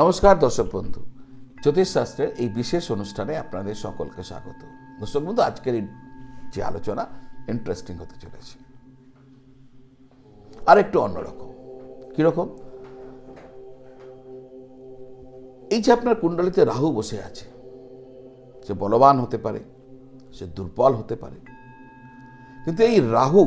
নমস্কার, দর্শক বন্ধু। জ্যোতিষশাস্ত্রের এই বিশেষ অনুষ্ঠানে আপনাদের সকলকে স্বাগত। দর্শক বন্ধু, আজকের এই যে আলোচনা ইন্টারেস্টিং হতে চলেছে। আর একটু অন্যরকম কীরকম এই যে আপনার কুণ্ডলিতে রাহু বসে আছে, সে বলবান হতে পারে, সে দুর্বল হতে পারে। কিন্তু এই রাহু,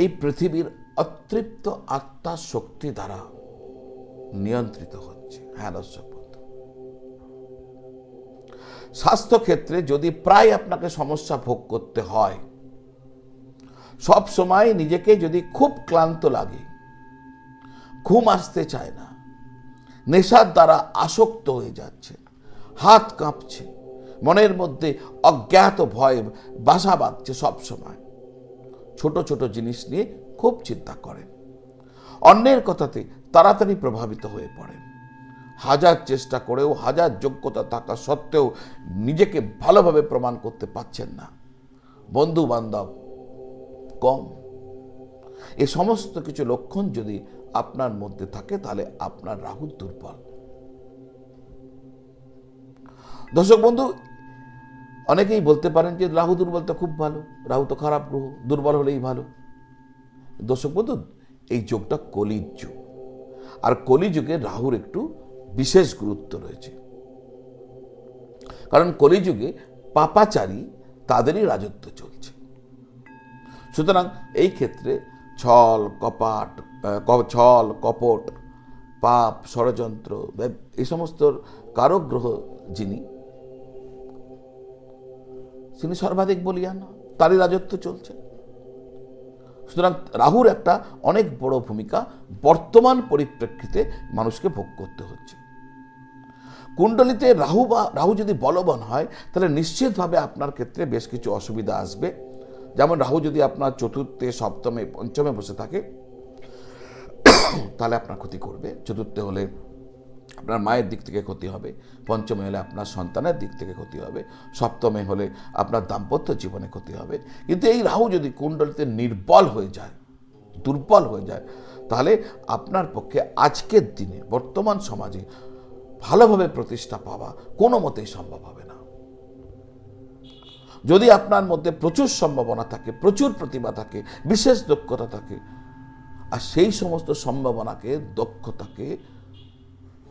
এই পৃথিবীর অতৃপ্ত আত্মার শক্তি দ্বারা নিয়ন্ত্রিত হচ্ছে। হ্যাঁ দর্শক স্বাস্থ্যক্ষেত্রে যদি প্রায় আপনাকে সমস্যা ভোগ করতে হয়, সব সময় নিজেকে যদি খুব ক্লান্ত লাগে, ঘুম আসতে চায় না, নেশার দ্বারা আসক্ত হয়ে যাচ্ছে, হাত কাঁপছে, মনের মধ্যে অজ্ঞাত ভয় বাসা বাঁধছে সব সময়, ছোট ছোট জিনিস নিয়ে খুব চিন্তা করেন। অন্যের কথাতে তাড়াতাড়ি প্রভাবিত হয়ে পড়েন। হাজার চেষ্টা করেও, হাজার যোগ্যতা থাকা সত্ত্বেও নিজেকে ভালোভাবে প্রমাণ করতে পারছেন না। বন্ধু বান্ধব কম। এ সমস্ত কিছু লক্ষণ যদি আপনার মধ্যে থাকে, তাহলে আপনার রাহু দুর্বল। দর্শক বন্ধু, অনেকেই বলতে পারেন যে রাহু দুর্বল তো খুব ভালো, রাহু তো খারাপ গ্রহ, দুর্বল হলেই ভালো। দর্শক বন্ধু, এই যোগটা কলির যুগ। আর কলিযুগে রাহুর একটু বিশেষ গুরুত্ব রয়েছে। কারণ কলিযুগে পাপাচারী তাদেরই রাজত্ব চলছে। সুতরাং এই ক্ষেত্রে ছল, কপাট ছল, কপট, পাপ, ষড়যন্ত্র এই সমস্ত কারক গ্রহ যিনি, তিনি সর্বাধিক বলিয়ান, তারই রাজত্ব চলছে। সুতরাং রাহুর একটা অনেক বড় ভূমিকা বর্তমান পরিপ্রেক্ষিতে মানুষকে ভোগ করতে হচ্ছে। কুণ্ডলিতে রাহু বা, রাহু যদি বলবান হয়, তাহলে নিশ্চিতভাবে আপনার ক্ষেত্রে বেশ কিছু অসুবিধা আসবে। যেমন রাহু যদি আপনার চতুর্থে, সপ্তমে, পঞ্চমে বসে থাকে, তাহলে আপনার ক্ষতি করবে। চতুর্থে হলে আপনার মায়ের দিক থেকে ক্ষতি হবে, পঞ্চমে হলে আপনার সন্তানের দিক থেকে ক্ষতি হবে, সপ্তমে হলে আপনার দাম্পত্য জীবনে ক্ষতি হবে। কিন্তু এই রাহু যদি কুণ্ডলিতে নির্বল হয়ে যায়, দুর্বল হয়ে যায়, তাহলে আপনার পক্ষে আজকের দিনে বর্তমান সমাজে ভালোভাবে প্রতিষ্ঠা পাওয়া কোনো মতেই সম্ভব হবে না। যদি আপনার মধ্যে প্রচুর সম্ভাবনা থাকে, প্রচুর প্রতিভা থাকে, বিশেষ দক্ষতা থাকে, আর সেই সমস্ত সম্ভাবনাকে, দক্ষতাকে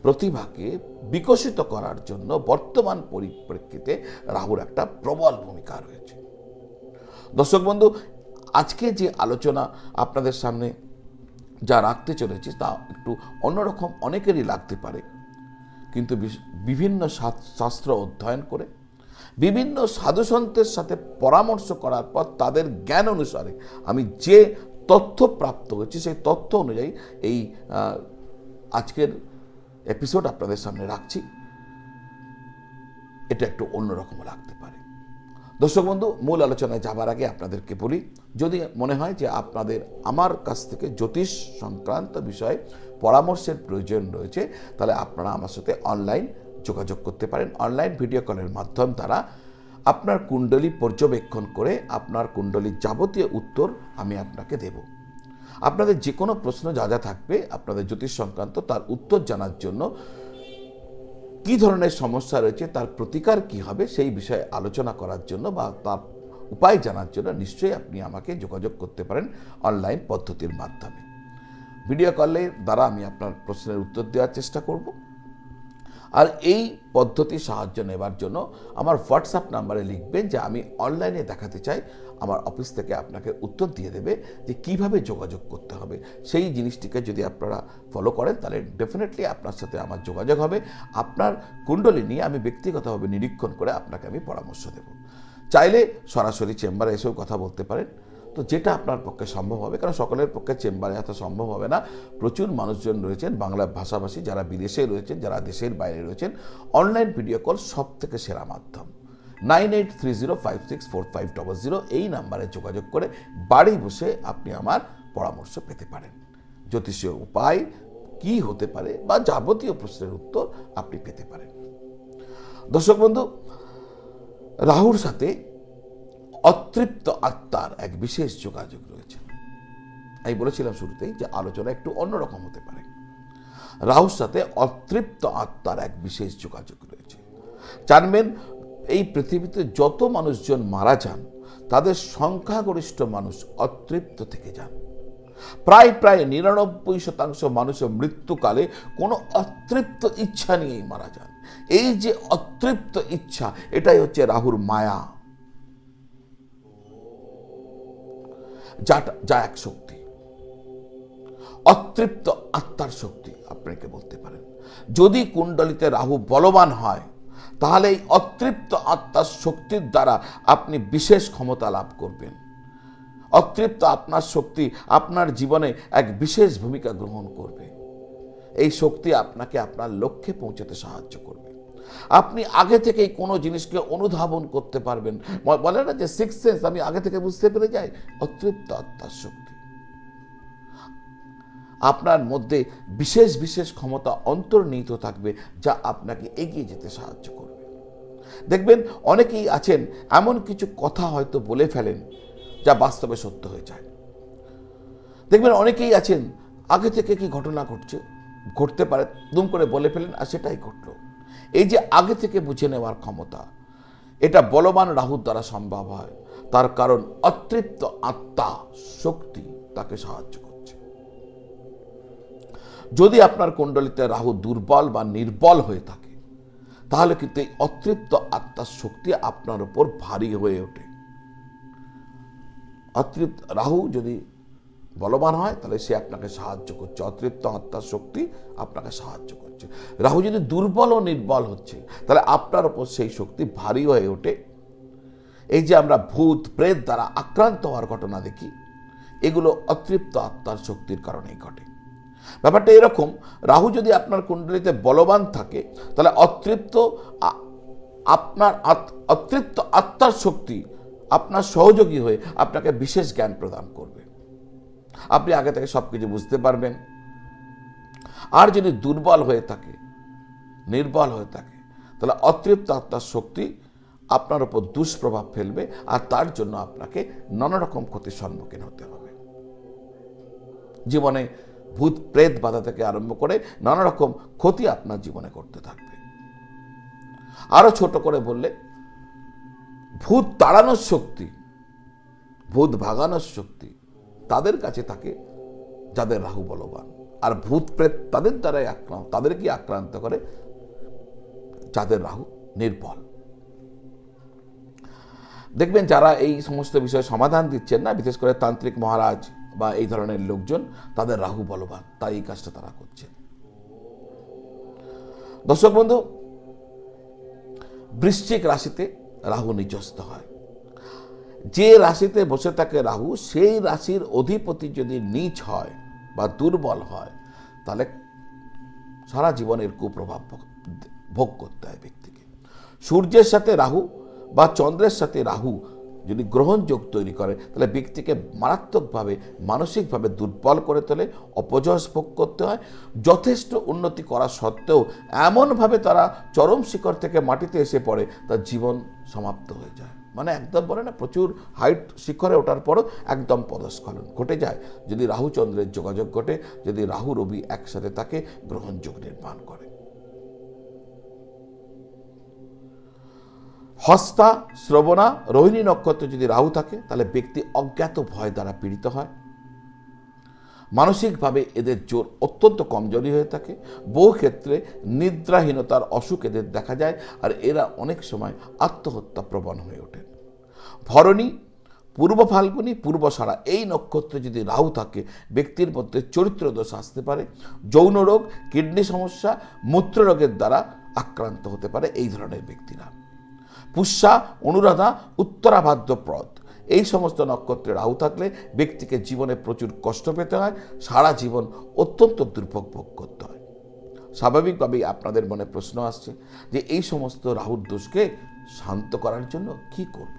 প্রতিভাকে বিকশিত করার জন্য বর্তমান পরিপ্রেক্ষিতে রাহুর একটা প্রবল ভূমিকা রয়েছে। দর্শক বন্ধু, আজকে যে আলোচনা আপনাদের সামনে যা রাখতে চলেছি তা একটু অন্যরকম অনেকেরই লাগতে পারে। কিন্তু বিভিন্ন শাস্ত্র অধ্যয়ন করে, বিভিন্ন সাধুসন্তের সাথে পরামর্শ করার পর তাদের জ্ঞান অনুসারে আমি যে তথ্য প্রাপ্ত হয়েছি, সেই তথ্য অনুযায়ী এই আজকের এপিসোড আপনাদের সামনে রাখছি। এটা একটু অন্যরকম লাগতে পারে। দর্শক বন্ধু, মূল আলোচনায় যাবার আগে আপনাদেরকে বলি, যদি মনে হয় যে আপনাদের আমার কাছ থেকে জ্যোতিষ সংক্রান্ত বিষয়ে পরামর্শের প্রয়োজন রয়েছে, তাহলে আপনারা আমার সাথে অনলাইন যোগাযোগ করতে পারেন। অনলাইন ভিডিও কলের মাধ্যম দ্বারা আপনার কুণ্ডলী পর্যবেক্ষণ করে আপনার কুণ্ডলীর যাবতীয় উত্তর আমি আপনাকে দেব। আপনাদের যে কোনো প্রশ্ন যা যা থাকবে আপনাদের জ্যোতিষ সংক্রান্ত তার উত্তর জানার জন্য কি ধরনের সমস্যা রয়েছে, তার প্রতিকার কি হবে সেই বিষয়ে আলোচনা করার জন্য বা তার উপায় জানার জন্য নিশ্চয়ই আপনি আমাকে যোগাযোগ করতে পারেন অনলাইন পদ্ধতির মাধ্যমে। ভিডিও কলের দ্বারা আমি আপনার প্রশ্নের উত্তর দেওয়ার চেষ্টা করব। আর এই পদ্ধতি সাহায্য নেবার জন্য আমার হোয়াটসঅ্যাপ নাম্বারে লিখবেন যে আমি অনলাইনে দেখাতে চাই। আমার অফিস থেকে আপনাকে উত্তর দিয়ে দেবে যে কীভাবে যোগাযোগ করতে হবে। সেই জিনিসটিকে যদি আপনারা ফলো করেন, তাহলে ডেফিনেটলি আপনার সাথে আমার যোগাযোগ হবে। আপনার কুণ্ডলী নিয়ে আমি ব্যক্তিগতভাবে নিরীক্ষণ করে আপনাকে আমি পরামর্শ দেব। চাইলে সরাসরি চেম্বারে এসেও কথা বলতে পারেন। তো যেটা আপনার পক্ষে সম্ভব হবে, কারণ সকলের পক্ষে চেম্বারে এত সম্ভব হবে না। প্রচুর মানুষজন রয়েছেন বাংলা ভাষাভাষী, যারা বিদেশে রয়েছেন, যারা দেশের বাইরে রয়েছেন। অনলাইন ভিডিও কল সব থেকে সেরা মাধ্যম। Nine eight three zero five six four five double zero এই নাম্বারে যোগাযোগ করে বাড়ি বসে আপনি আমার পরামর্শ পেতে পারেন। জ্যোতিষীয় উপায় কি হতে পারে বা যাবতীয় প্রশ্নের উত্তর আপনি পেতে পারেন। দর্শক বন্ধু, রাহুর সাথে অতৃপ্ত আত্মার এক বিশেষ যোগাযোগ রয়েছে। আমি বলেছিলাম শুরুতেই যে আলোচনা একটু অন্যরকম হতে পারে। রাহুর সাথে অতৃপ্ত আত্মার এক বিশেষ যোগাযোগ রয়েছে। জানবেন, এই পৃথিবীতে যত মানুষজন মারা যান, তাদের সংখ্যাগরিষ্ঠ মানুষ অতৃপ্ত থেকে যান। প্রায় প্রায় নিরানব্বই শতাংশ মানুষের মৃত্যুকালে কোনো অতৃপ্ত ইচ্ছা নিয়েই মারা যান। এই যে অতৃপ্ত ইচ্ছা, এটাই হচ্ছে রাহুর মায়া। যা এক শক্তি। অতৃপ্ত আত্মার শক্তি, আপনাকে বলতে পারেন। যদি কুণ্ডলিতে রাহু বলবান হয়, তাহলে এই অতৃপ্ত আত্মার শক্তির দ্বারা আপনি বিশেষ ক্ষমতা লাভ করবেন। অতৃপ্ত আপনার শক্তি আপনার জীবনে এক বিশেষ ভূমিকা গ্রহণ করবে। এই শক্তি আপনাকে আপনার লক্ষ্যে পৌঁছাতে সাহায্য করবে। আপনি আগে থেকেই কোনো জিনিসকে অনুধাবন করতে পারবেন। বলে না যে সিক্স সেন্স আমি আগে থেকে বুঝতে পেরে যাই? অতৃপ্ত আত্মার শক্তি। আপনার মধ্যে বিশেষ বিশেষ ক্ষমতা অন্তর্নিহিত থাকবে, যা আপনাকে এগিয়ে যেতে সাহায্য করবে। দেখবেন, অনেকেই আছেন, এমন কিছু কথা হয়তো বলে ফেলেন, যা বাস্তবে সত্য হয়ে যায়। দেখবেন, অনেকেই আছেন, আগে থেকে কি ঘটনা ঘটছে? ঘটতে পারে, দুম করে বলে ফেলেন, আর সেটাই ঘটল। এই যে আগে থেকে বুঝে নেওয়ার ক্ষমতা, এটা বলবান রাহুর দ্বারা সম্ভব হয়। তার কারণ অতৃপ্ত আত্মা শক্তি তাকে সাহায্য করছে। যদি আপনার কুণ্ডলিতে রাহু দুর্বল বা নির্বল হয়ে থাকে, তাহলে কিন্তু এই অতৃপ্ত আত্মার শক্তি আপনার উপর ভারী হয়ে ওঠে। অতৃপ্ত, রাহু যদি বলবান হয়, তাহলে সে আপনাকে সাহায্য করছে। অতৃপ্ত আত্মার শক্তি আপনাকে সাহায্য করছে। রাহু যদি দুর্বল ও নির্বল হচ্ছে, তাহলে আপনার উপর সেই শক্তি ভারী হয়ে ওঠে। এই যে আমরা ভূত, প্রেত দ্বারা আক্রান্ত হওয়ার ঘটনা দেখি, এগুলো অতৃপ্ত আত্মার শক্তির কারণেই ঘটে। ব্যাপারটা এরকম, রাহু যদি আপনার কুণ্ডলিতে বলবান থাকে, তাহলে অতৃপ্ত আপনার অতৃপ্ত আত্মার শক্তি আপনার সহযোগী হয়ে আপনাকে বিশেষ জ্ঞান প্রদান করবে। আপনি আগে থেকে সব কিছু বুঝতে পারবেন। আর যদি দুর্বল হয়ে থাকে, নির্বল হয়ে থাকে, তাহলে অতৃপ্ত আত্মার শক্তি আপনার উপর দুষ্প্রভাব ফেলবে আর তার জন্য আপনাকে নানা রকম ক্ষতির সম্মুখীন হতে হবে। জীবনে ভূত প্রেত বাধা থেকে আরম্ভ করে নানা রকম ক্ষতি আপনার জীবনে করতে থাকবে। আরও ছোট করে বললে, ভূত তাড়ানোর শক্তি, ভূত ভাগানোর শক্তি তাদের কাছে থাকে যাদের রাহু বলবান। ভূত প্রেত তাদের দ্বারাই আক্রান্ত তাদেরকে আক্রান্ত করে যাদের রাহু নির্বল। দেখবেন যারা এই সমস্ত বিষয়ে সমাধান দিচ্ছেন না, বিশেষ করে তান্ত্রিক মহারাজ বা এই ধরনের লোকজন, তাদের রাহু বলবান, তাই এই কাজটা তারা করছে দর্শক বন্ধু, বৃশ্চিক রাশিতে রাহু নিচস্ত হয়। যে রাশিতে বসে থাকে রাহু, সেই রাশির অধিপতি যদি নিচ হয় বা দুর্বল হয়, তাহলে সারা জীবনের কুপ্রভাব ভোগ- করতে হয় ব্যক্তিকে। সূর্যের সাথে রাহু বা চন্দ্রের সাথে রাহু যদি গ্রহণযোগ তৈরি করে, তাহলে ব্যক্তিকে মারাত্মকভাবে, মানসিকভাবে দুর্বল করে তোলে অপজয় ভোগ করতে হয়। যথেষ্ট উন্নতি করা সত্ত্বেও এমনভাবে তারা চরম শিখর থেকে মাটিতে এসে পড়ে, তার জীবন সমাপ্ত হয়ে যায়। মানে একদম বলে না, প্রচুর হাইট শিখরে ওঠার পরও একদম পদস্খলন। ঘটে যায়, যদি রাহু চন্দ্রের যোগাযোগ ঘটে, যদি রাহু রবি একসাথে তাকে গ্রহণযোগ নির্মাণ করে। হস্তা, শ্রবণা, রোহিণী নক্ষত্র যদি রাহু থাকে, তাহলে ব্যক্তি অজ্ঞাত ভয় দ্বারা পীড়িত হয়। মানসিকভাবে এদের জোর অত্যন্ত কমজোরি হয়ে থাকে। বহু ক্ষেত্রে নিদ্রাহীনতার অসুখ এদের দেখা যায় আর এরা অনেক সময় আত্মহত্যা প্রবণ হয়ে ওঠেন ভরণী, পূর্ব ফাল্গুনী, পূর্ব সারা এই নক্ষত্রে যদি রাহু থাকে, ব্যক্তির মধ্যে চরিত্র দোষ আসতে পারে। যৌন রোগ, কিডনি সমস্যা, মূত্র রোগের দ্বারা আক্রান্ত হতে পারে এই ধরনের ব্যক্তিরা। পুষ্যা, অনুরাধা উত্তরাভাদ্রপ্রদ এই সমস্ত নক্ষত্রে রাহু থাকলে ব্যক্তিকে জীবনে প্রচুর কষ্ট পেতে হয়, সারা জীবন অত্যন্ত দুর্ভোগ ভোগ করতে হয়। স্বাভাবিকভাবেই আপনাদের মনে প্রশ্ন আসছে যে এই সমস্ত রাহুর দোষকে শান্ত করার জন্য কি করব?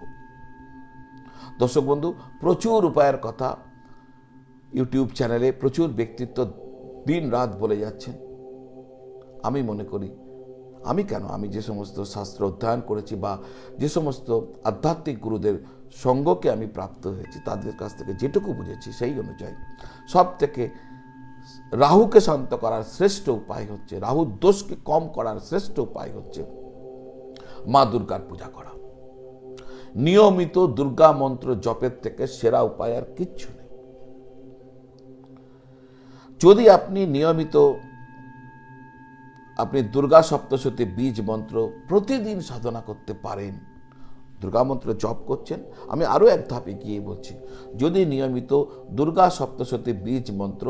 দর্শক বন্ধু, প্রচুর উপায়ের কথা ইউটিউব চ্যানেলে প্রচুর ব্যক্তিত্ব দিন রাত বলে যাচ্ছেন আমি মনে করি, আমি কেন? আমি যে সমস্ত শাস্ত্র অধ্যয়ন করেছি বা যে সমস্ত আধ্যাত্মিক গুরুদের সঙ্গকে আমি প্রাপ্ত হয়েছি, তাদের কাছ থেকে যেটুকু বুঝেছি সেই অনুযায়ী। সব থেকে রাহুকে শান্ত করার শ্রেষ্ঠ উপায় হচ্ছে রাহুর দোষকে কম করার শ্রেষ্ঠ উপায় হচ্ছে মা দুর্গার পূজা করা। নিয়মিত দুর্গা মন্ত্র জপের থেকে সেরা উপায় আর কিচ্ছু নেই। যদি আপনি নিয়মিত আপনি দুর্গা সপ্তশতী বীজ মন্ত্র প্রতিদিন সাধনা করতে পারেন দুর্গা মন্ত্র জপ করছেন। আমি আরও এক ধাপ এগিয়ে বলছি, যদি নিয়মিত দুর্গা সপ্তশতী বীজ মন্ত্র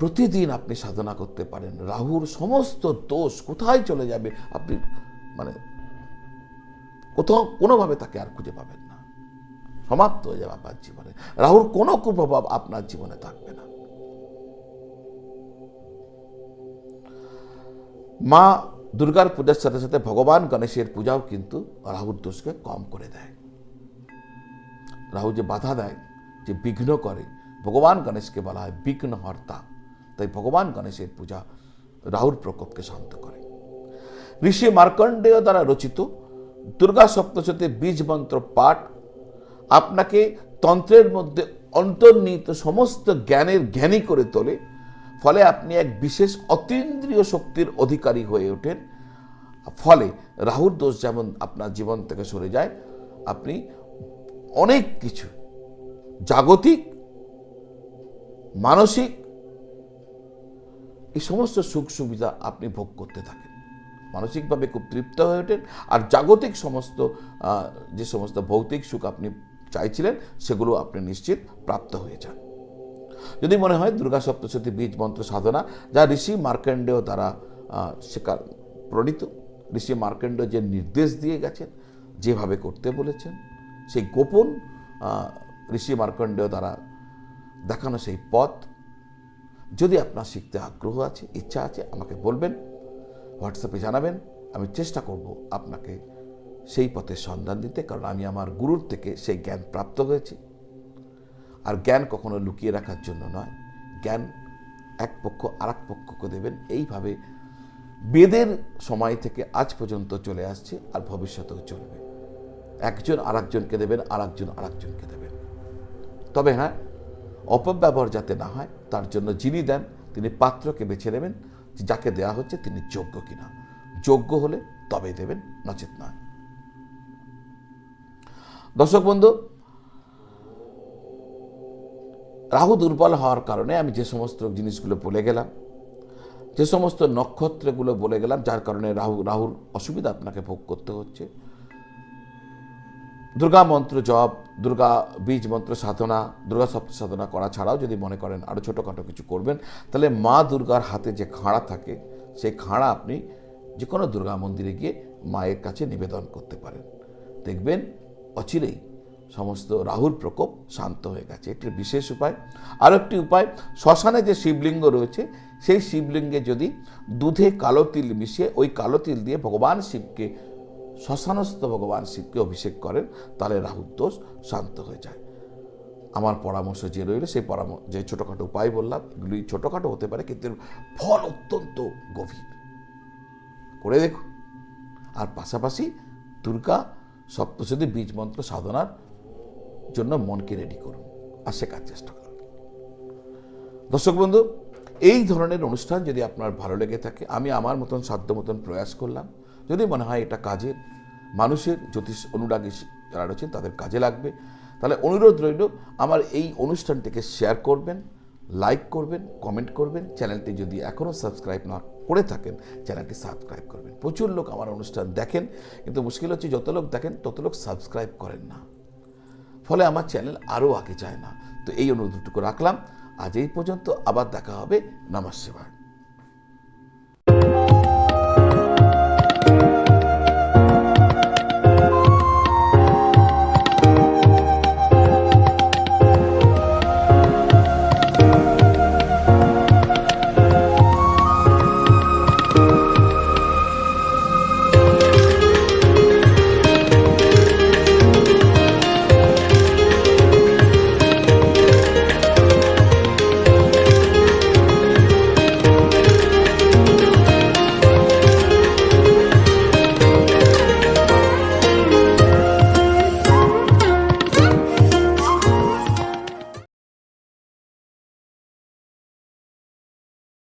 প্রতিদিন আপনি সাধনা করতে পারেন, রাহুর সমস্ত দোষ কোথায় চলে যাবে আপনি মানে কোথাও কোনোভাবে তাকে আর খুঁজে পাবেন না। সমাপ্ত হয়ে যাবে আপনার জীবনে। রাহুর কোনো কুপ্রভাব আপনার জীবনে থাকবে না। মা দুর্গার পূজার সাথে সাথে ভগবান গণেশের পূজাও কিন্তু রাহুর দোষকে কম করে দেয়। রাহু যে বাধা দেয়, যে বিঘ্ন করে, ভগবান গণেশকে বলা হয় বিঘ্ন হর্তা তাই ভগবান গণেশের পূজা রাহুর প্রকোপকে শান্ত করে। ঋষি মার্কণ্ডেয় দ্বারা রচিত দুর্গা সপ্তশতী বীজ মন্ত্র পাঠ আপনাকে তন্ত্রের মধ্যে অন্তর্নিহিত সমস্ত জ্ঞানের জ্ঞানী করে তোলে ফলে আপনি এক বিশেষ অতীন্দ্রিয় শক্তির অধিকারী হয়ে ওঠেন। ফলে রাহুর দোষ যেমন আপনার জীবন থেকে সরে যায়, আপনি অনেক কিছু, জাগতিক, মানসিক, এই সমস্ত সুখ সুবিধা আপনি ভোগ করতে থাকেন। মানসিকভাবে খুব তৃপ্ত হয়ে ওঠেন আর জাগতিক সমস্ত যে সমস্ত ভৌতিক সুখ আপনি চাইছিলেন, সেগুলো আপনি নিশ্চিত প্রাপ্ত হয়ে যান। যদি মনে হয় দুর্গা সপ্তশতী বীজ মন্ত্র সাধনা যা ঋষি দ্বারা আহ, শেখা প্রণীত। ঋষি মার্কেন্ডেয় যে নির্দেশ দিয়ে গেছেন যেভাবে করতে বলেছেন সেই গোপন ঋষি মার্কেন্ডেয় দ্বারা দেখানো সেই পথ। যদি আপনার শিখতে আগ্রহ আছে ইচ্ছা আছে আমাকে বলবেন হোয়াটসঅ্যাপে জানাবেন আমি চেষ্টা করব আপনাকে সেই পথের সন্ধান দিতে কারণ আমি আমার গুরুর থেকে সেই জ্ঞান প্রাপ্ত হয়েছি। আর জ্ঞান কখনো লুকিয়ে রাখার জন্য নয়। জ্ঞান এক পক্ষ আর এক পক্ষকে দেবেন। এইভাবে বেদের সময় থেকে আজ পর্যন্ত চলে আসছে আর ভবিষ্যতেও চলবে। একজন আর একজনকে দেবেন আর একজন আর একজনকে দেবেন। তবে হ্যাঁ অপব্যবহার যাতে না হয়, তার জন্য যিনি দেন, তিনি পাত্রকে বেছে নেবেন। যাকে দেয়া হচ্ছে তিনি যোগ্য কিনা। যোগ্য হলে তবে দেবেন, নচেত নয়। দর্শক বন্ধু রাহু দুর্বল হওয়ার কারণে আমি যে সমস্ত জিনিসগুলো বলে গেলাম, যে সমস্ত নক্ষত্রগুলো বলে গেলাম, যার কারণে রাহু, রাহুর অসুবিধা আপনাকে ভোগ করতে হচ্ছে। দুর্গা মন্ত্র জপ, দুর্গা বীজ মন্ত্র সাধনা, দুর্গা সপ্ত সাধনা করা ছাড়াও যদি মনে করেন আরও ছোটোখাটো কিছু করবেন, তাহলে মা দুর্গার হাতে যে খাঁড়া থাকে, সেই খাঁড়া আপনি যে কোনো দুর্গা মন্দিরে গিয়ে মায়ের কাছে নিবেদন করতে পারেন। দেখবেন অচিরেই সমস্ত রাহুর প্রকোপ শান্ত হয়ে গেছে। এটির বিশেষ উপায়। আর একটি উপায়, শ্মশানে যে শিবলিঙ্গ রয়েছে, সেই শিবলিঙ্গে যদি দুধে কালো তিল মিশিয়ে ওই কালো তিল দিয়ে ভগবান শিবকে, শ্মশানস্থ ভগবান শিবকে অভিষেক করেন, তাহলে রাহুর দোষ শান্ত হয়ে যায়। আমার পরামর্শ যে রইল, সেই পরামর্শ যে ছোটোখাটো উপায় বললাম এগুলি ছোটোখাটো হতে পারে, কিন্তু ফল অত্যন্ত গভীর। করে দেখুন। আর পাশাপাশি দুর্গা সপ্তশতী বীজ মন্ত্র সাধনার জন্য মনকে রেডি করুন আর শেখার চেষ্টা করুন। দর্শক বন্ধু, এই ধরনের অনুষ্ঠান যদি আপনার ভালো লেগে থাকে, আমি আমার মতন সাধ্য মতন প্রয়াস করলাম। যদি মনে হয় এটা কাজের, মানুষের জ্যোতিষ অনুরাগী যারা রয়েছেন তাদের কাজে লাগবে, তাহলে অনুরোধ রইল আমার এই অনুষ্ঠানটিকে শেয়ার করবেন লাইক করবেন কমেন্ট করবেন। চ্যানেলটি যদি এখনও সাবস্ক্রাইব না করে থাকেন, চ্যানেলটি সাবস্ক্রাইব করবেন। প্রচুর লোক আমার অনুষ্ঠান দেখেন, কিন্তু মুশকিল হচ্ছে যত লোক দেখেন, তত লোক সাবস্ক্রাইব করেন না। ফলে আমার চ্যানেল আরও আগে যায় না। তো এই অনুরোধটুকু রাখলাম। আজ এই পর্যন্ত আবার দেখা হবে। নমস্কার।